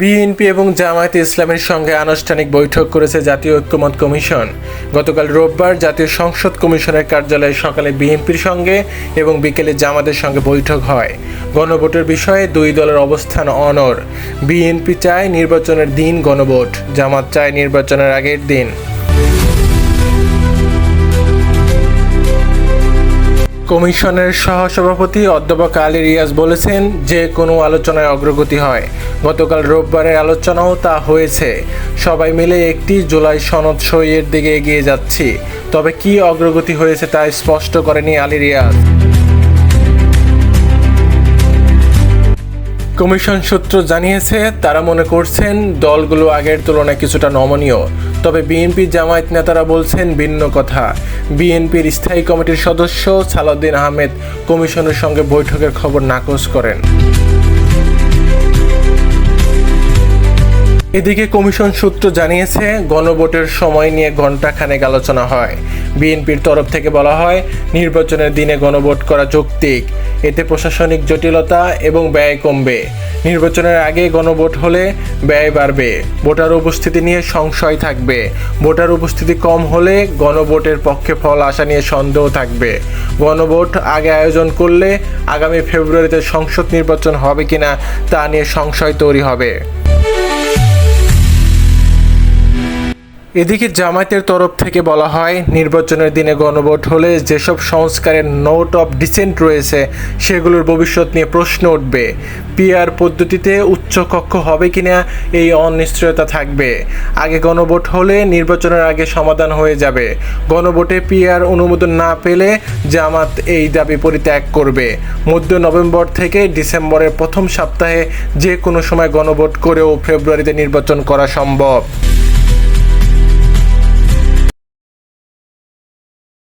BNP এবং জামায়াতে ইসলামের সঙ্গে আনুষ্ঠানিক বৈঠক করেছে জাতীয় ঐক্যমত কমিশন। গতকাল রোববার জাতীয় সংসদ কমিশনের কার্যালয়ে সকালে বিএনপির সঙ্গে এবং বিকেলে জামাতের সঙ্গে বৈঠক হয়। গণভোটের বিষয়ে দুই দলের অবস্থান অনর বিএনপি চায় নির্বাচনের দিন গণভোট, জামাত চায় নির্বাচনের আগের দিন। কমিশনের সহসভাপতি অধ্যাপক আলী রিয়াজ বলেছেন, যে কোনো আলোচনায় অগ্রগতি হয়। গতকাল রোববারের আলোচনাও তা হয়েছে। সবাই মিলে একটি জুলাই সনদ সইয়ের দিকে এগিয়ে যাচ্ছি। তবে কি অগ্রগতি হয়েছে তা স্পষ্ট করেনি আলী রিয়াজ। কমিশন সূত্র জানিয়েছে, তারা মনে করছেন দলগুলো আগের তুলনায় কিছুটা নমনীয়। তবে বিএনপি জামায়াত নেতারা বলছেন ভিন্ন কথা। বিএনপির স্থায়ী কমিটির সদস্য সালাউদ্দিন আহমেদ কমিশনের সঙ্গে বৈঠকের খবর নাকচ করেন। এদিকে কমিশন সূত্র জানিয়েছে, গণভোটের সময় নিয়ে ঘণ্টাখানেক আলোচনা হয়। বিএনপির তরফ থেকে বলা হয়, নির্বাচনের দিনে গণভোট করা যৌক্তিক। এতে প্রশাসনিক জটিলতা এবং ব্যয় কমবে। নির্বাচনের আগে গণভোট হলে ব্যয় বাড়বে। ভোটার উপস্থিতি নিয়ে সংশয় থাকবে। ভোটার উপস্থিতি কম হলে গণভোটের পক্ষে ফল আসা নিয়ে সন্দেহ থাকবে। গণভোট আগে আয়োজন করলে আগামী ফেব্রুয়ারিতে সংসদ নির্বাচন হবে কিনা তা নিয়ে সংশয় তৈরি হবে। এদিকে জামায়াতের তরফ থেকে বলা হয়, নির্বাচনের দিনে গণভোট হলে যেসব সংস্কারের নোট অফ ডিসেন্ট রয়েছে, সেগুলোর ভবিষ্যৎ নিয়ে প্রশ্ন উঠবে। পিআর পদ্ধতিতে উচ্চকক্ষ হবে কিনা, এই অনিশ্চয়তা থাকবে। আগে গণভোট হলে নির্বাচনের আগে সমাধান হয়ে যাবে। গণভোটে পিআর অনুমোদন না পেলে জামাত এই দাবি পরিত্যাগ করবে। মধ্য নভেম্বর থেকে ডিসেম্বরের প্রথম সপ্তাহে যে কোনো সময় গণভোট করেও ফেব্রুয়ারিতে নির্বাচন করা সম্ভব।